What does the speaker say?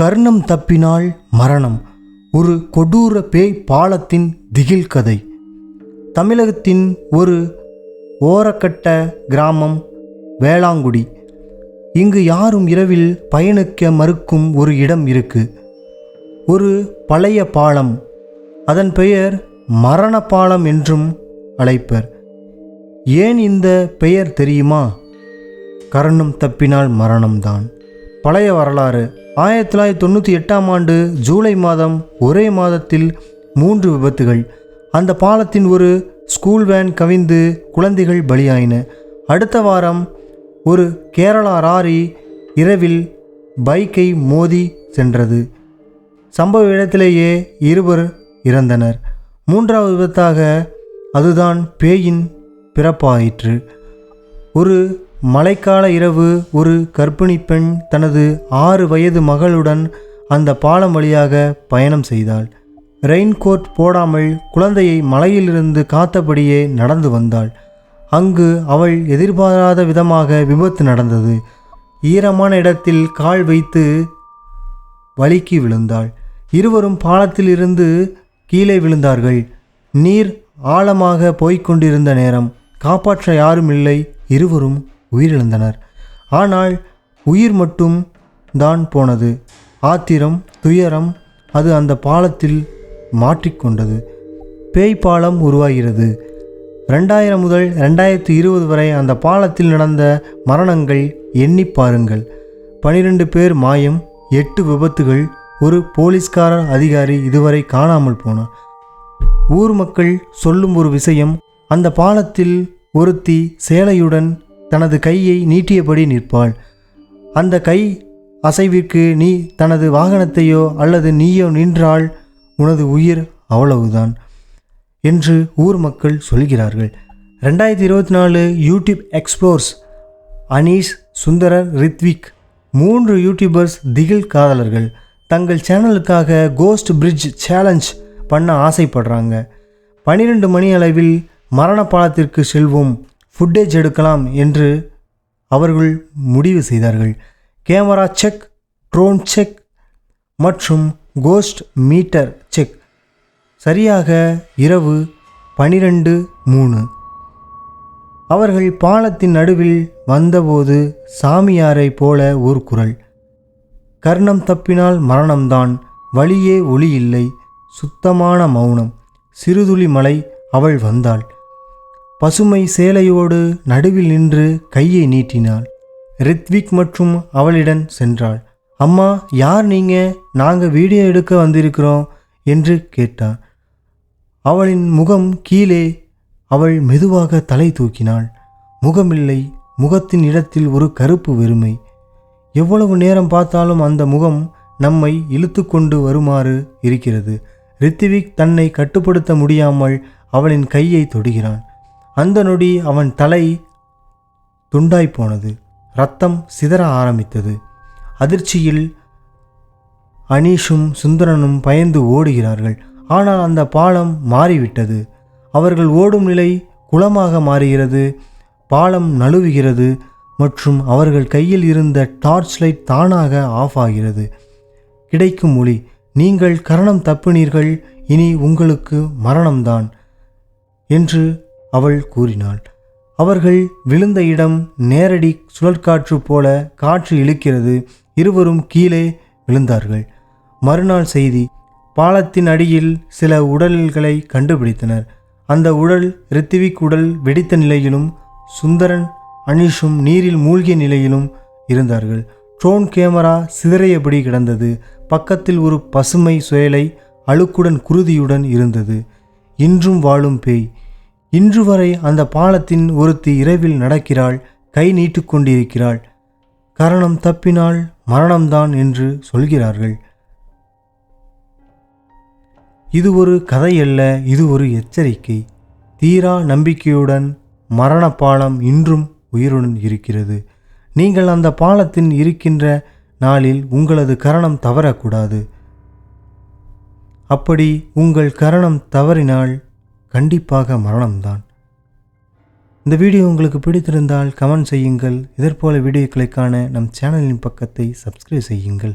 கர்ணம் தப்பினால் மரணம். ஒரு கொடூர பேய் பாலத்தின் திகில் கதை தமிழகத்தின் ஒரு ஓரக்கட்ட கிராமம் வேளாங்குடி. இங்கு யாரும் இரவில் பயணிக்க மறுக்கும் ஒரு இடம் இருக்கு. ஒரு பழைய பாலம். அதன் பெயர் மரண பாலம் என்றும் அழைப்பர். ஏன் இந்த பெயர் தெரியுமா? கரணம் தப்பினால் மரணம்தான். பழைய வரலாறு. ஆயிரத்தி தொள்ளாயிரத்தி தொண்ணூற்றி எட்டாம் ஆண்டு ஜூலை மாதம் ஒரே மாதத்தில் மூன்று விபத்துகள். அந்த பாலத்தின் ஒரு ஸ்கூல் வேன் கவிழ்ந்து குழந்தைகள் பலியாயின. அடுத்த வாரம் ஒரு கேரளா ராரி இரவில் பைக்கை மோதி சென்றது. சம்பவ இடத்திலேயே இருவர் இறந்தனர். மூன்றாவது விபத்தாக அதுதான் பேயின் பிறப்பாயிற்று. ஒரு மழைக்கால இரவு ஒரு கர்ப்பிணி பெண் தனது ஆறு வயது மகளுடன் அந்த பாலம் வழியாக பயணம் செய்தாள். ரெயின்கோட் போடாமல் குழந்தையை மலையிலிருந்து காத்தபடியே நடந்து வந்தாள். அங்கு அவள் எதிர்பாராத விதமாக விபத்து நடந்தது. ஈரமான இடத்தில் கால் வைத்து வழுக்கி விழுந்தாள். இருவரும் பாலத்திலிருந்து கீழே விழுந்தார்கள். நீர் ஆழமாக போய்க் கொண்டிருந்த நேரம். காப்பாற்ற யாரும் இல்லை. இருவரும் உயிரிழந்தனர். ஆனால் உயிர் மட்டும் தான் போனது. ஆத்திரம் துயரம் அது அந்த பாலத்தில் மாற்றிக்கொண்டது. பேய் பாலம் உருவாகிறது. ரெண்டாயிரம் முதல் ரெண்டாயிரத்தி இருபது வரை அந்த பாலத்தில் நடந்த மரணங்கள் எண்ணி பாருங்கள். பனிரெண்டு பேர் மாயம் எட்டு விபத்துகள் ஒரு போலீஸ்காரர் அதிகாரி இதுவரை காணாமல் போனார் ஊர் மக்கள் சொல்லும் ஒரு விஷயம் அந்த பாலத்தில் ஒருத்தி சேலையுடன் தனது கையை நீட்டியபடி நிற்பாள். அந்த கை அசைவிற்கு நீ தனது வாகனத்தையோ அல்லது நீயோ நின்றால் உனது உயிர் அவ்வளவுதான் என்று ஊர் மக்கள் சொல்கிறார்கள். ரெண்டாயிரத்தி இருபத்தி நாலு யூடியூப் எக்ஸ்ப்ளோர்ஸ் அனீஷ் சுந்தரர் ரித்விக் மூன்று யூடியூபர்ஸ் திகில் காதலர்கள். தங்கள் சேனலுக்காக கோஸ்ட் பிரிட்ஜ் சேலஞ்ச் பண்ண ஆசைப்படுறாங்க. பன்னிரெண்டு மணி அளவில் மரண பாலத்திற்கு செல்வோம். ஃபுட்டேஜ் எடுக்கலாம் என்று அவர்கள் முடிவு செய்தார்கள். கேமரா செக் ட்ரோன் செக் மற்றும் கோஸ்ட் மீட்டர் செக் சரியாக இரவு பனிரெண்டு மூணு. அவர்கள் பாலத்தின் நடுவில் வந்தபோது சாமியாரை போல ஒரு குரல். கர்ணம் தப்பினால் மரணம்தான் வழியே ஒளி இல்லை சுத்தமான மௌனம். சிறுதுளி மலை அவள் வந்தாள். பசுமை சேலையோடு நடுவில் நின்று கையை நீட்டினாள். ரித்விக் மற்றும் அவளிடம் சென்றாள். அம்மா யார் நீங்க? நாங்க வீடியோ எடுக்க வந்திருக்கிறோம் என்று கேட்டான் அவளின் முகம் கீழே அவள் மெதுவாக தலை தூக்கினாள். முகமில்லை முகத்தின் இடத்தில் ஒரு கருப்பு வெறுமை. எவ்வளவு நேரம் பார்த்தாலும் அந்த முகம் நம்மை இழுத்து கொண்டு வருமாறு இருக்கிறது. ரித்திவிக் தன்னை கட்டுப்படுத்த முடியாமல் அவளின் கையை தொடுகிறான். அந்த நொடி அவன் தலை துண்டாய் போனது. ரத்தம் சிதற ஆரம்பித்தது. அதிர்ச்சியில் அனீஷும் சுந்தரனும் பயந்து ஓடுகிறார்கள். ஆனால் அந்த பாலம் மாறிவிட்டது. அவர்கள் ஓடும் நிலை குளமாக மாறுகிறது. பாலம் நழுவுகிறது மற்றும் அவர்கள் கையில் இருந்த டார்ச் லைட் தானாக ஆஃப் ஆகிறது. கிடைக்கும் மொழி நீங்கள் கரணம் தப்பினீர்கள். இனி உங்களுக்கு மரணம்தான். என்று அவள் கூறினாள். அவர்கள் விழுந்த இடம் நேரடி சுழற்காற்று போல காற்று இழுக்கிறது. இருவரும் கீழே விழுந்தார்கள். மறுநாள் செய்தி பாலத்தின் அடியில் சில உடல்களை கண்டுபிடித்தனர். அந்த உடல் ரித்திவிக் உடல் வெடித்த நிலையிலும் சுந்தரன் அனிஷும் நீரில் மூழ்கிய நிலையிலும் இருந்தார்கள். ட்ரோன் கேமரா சிதறியபடி கிடந்தது. பக்கத்தில் ஒரு பசுமை சுயலை அழுக்குடன் குருதியுடன் இருந்தது. இன்றும் வாழும் பேய். இன்று வரை அந்த பாலத்தின் ஒருத்தி இரவில் நடக்கிறாள் கை நீட்டு கொண்டிருக்கிறாள். கரணம் தப்பினால் மரணம்தான் என்று சொல்கிறார்கள். இது ஒரு கதை அல்ல இது ஒரு எச்சரிக்கை. தீரா நம்பிக்கையுடன் மரண பாலம் இன்றும் உயிருடன் இருக்கிறது. நீங்கள் அந்த பாலத்தின் இருக்கின்ற நாளில் உங்களது கரணம் தவறக்கூடாது. அப்படி உங்கள் கரணம் தவறினால் கண்டிப்பாக மரணம்தான். இந்த வீடியோ உங்களுக்கு பிடித்திருந்தால் கமெண்ட் செய்யுங்கள். இதற்போல வீடியோக்களை காண நம் சேனலின் பக்கத்தை சப்ஸ்கிரைப் செய்யுங்கள்.